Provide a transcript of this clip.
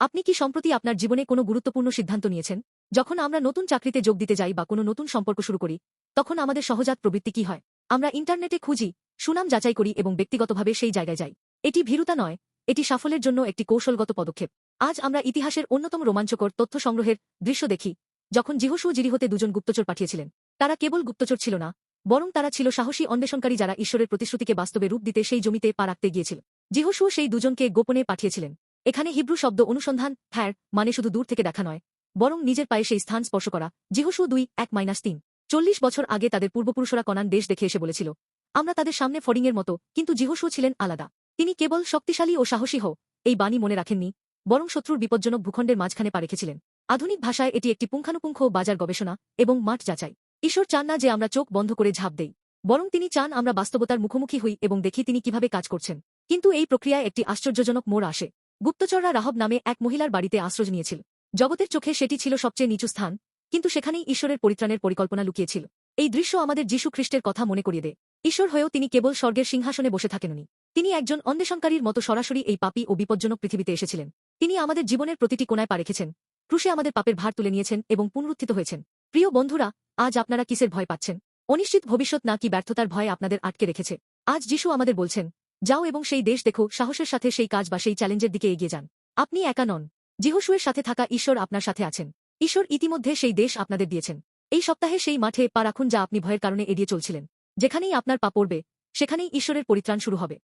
আপনি কি সম্প্রতি আপনার জীবনে কোনো গুরুত্বপূর্ণ সিদ্ধান্ত নিয়েছেন? যখন আমরা নতুন চাকরিতে যোগ দিতে যাই বা কোনো নতুন সম্পর্ক শুরু করি, তখন আমাদের সহজাত প্রবৃত্তি কি হয়? আমরা ইন্টারনেটে খুঁজি, সুনাম যাচাই করি এবং ব্যক্তিগতভাবে সেই জায়গায় যাই। এটি ভীরুতা নয়, এটি সাফল্যের জন্য একটি কৌশলগত পদক্ষেপ। আজ আমরা ইতিহাসের অন্যতম রোমাঞ্চকর তথ্য সংগ্রহের দৃশ্য দেখি, যখন জিহসু জিরিহতে দুজন গুপ্তচর পাঠিয়েছিলেন। তারা কেবল গুপ্তচর ছিল না, বরং তারা ছিল সাহসী অন্বেষণকারী যারা ঈশ্বরের প্রতিশ্রুতিকে বাস্তবে রূপ দিতে সেই জমিতে পা রাখতে গিয়েছিল। জিহসু সেই দুজনকে গোপনে পাঠিয়েছিলেন। এখানে হিব্রু শব্দ অনুসন্ধান হ্যার মানে শুধু দূর থেকে দেখা নয়, বরং নিজের পায়ে সেই স্থান স্পর্শ করা। জিহসু দুই, এক মাইনাস তিন। চল্লিশ বছর আগে তাদের পূর্বপুরুষরা কনান দেশ দেখে এসে বলেছিল, আমরা তাদের সামনে ফড়িংয়ের মতো, কিন্তু জিহসু ছিলেন আলাদা। তিনি কেবল শক্তিশালী ও সাহসী হও, এই বাণী মনে রাখেননি, বরং শত্রুর বিপজ্জনক ভূখণ্ডের মাঝখানে পা রেখেছিলেন। আধুনিক ভাষায় এটি একটি পুঙ্খানুপুঙ্খ বাজার গবেষণা এবং মাঠ যাচাই। ঈশ্বর চান না যে আমরা চোখ বন্ধ করে ঝাঁপ দেই, বরং তিনি চান আমরা বাস্তবতার মুখোমুখি হই এবং দেখি তিনি কীভাবে কাজ করছেন। কিন্তু এই প্রক্রিয়ায় একটি আশ্চর্যজনক মোড় আসে। গুপ্তচররা রাহব নামে এক মহিলার বাড়িতে আশ্রয় নিয়েছিল। জগতের চোখে সেটি ছিল সবচেয়ে নিচু স্থান, কিন্তু সেখানেই ঈশ্বরের পরিত্রাণের পরিকল্পনা লুকিয়েছিল। এই দৃশ্য আমাদের যীশু খ্রিস্টের কথা মনে করিয়ে দেয়। ঈশ্বর হয়েও তিনি কেবল স্বর্গের সিংহাসনে বসে থাকেননি। তিনি একজন অন্বেষণকারীর মতো সরাসরি এই পাপী ও বিপজ্জনক পৃথিবীতে এসেছিলেন। তিনি আমাদের জীবনের প্রতিটি কোনায় পা রেখেছেন। ক্রুশে আমাদের পাপের ভার তুলে নিয়েছেন এবং পুনরুত্থিত হয়েছেন। প্রিয় বন্ধুরা, আজ আপনারা কিসের ভয় পাচ্ছেন? অনিশ্চিত ভবিষ্যৎ নাকি ব্যর্থতার ভয়ে আপনাদের আটকে রেখেছে? আজ যিশু আমাদের বলছেন যাও এবং সেই দেশ দেখো, সাহসের সাথে সেই কাজ বা সেই চ্যালেঞ্জের দিকে এগিয়ে যান। আপনি একা নন। জিহসুয়ের সাথে থাকা ঈশ্বর আপনার সাথে আছেন। ঈশ্বর ইতিমধ্যে সেই দেশ আপনাদের দিয়েছেন। এই সপ্তাহে সেই মাঠে পা রাখুন যা আপনি ভয়ের কারণে এড়িয়ে চলছিলেন। যেখানেই আপনার পা পড়বে, সেখানেই ঈশ্বরের পরিত্রাণ শুরু হবে।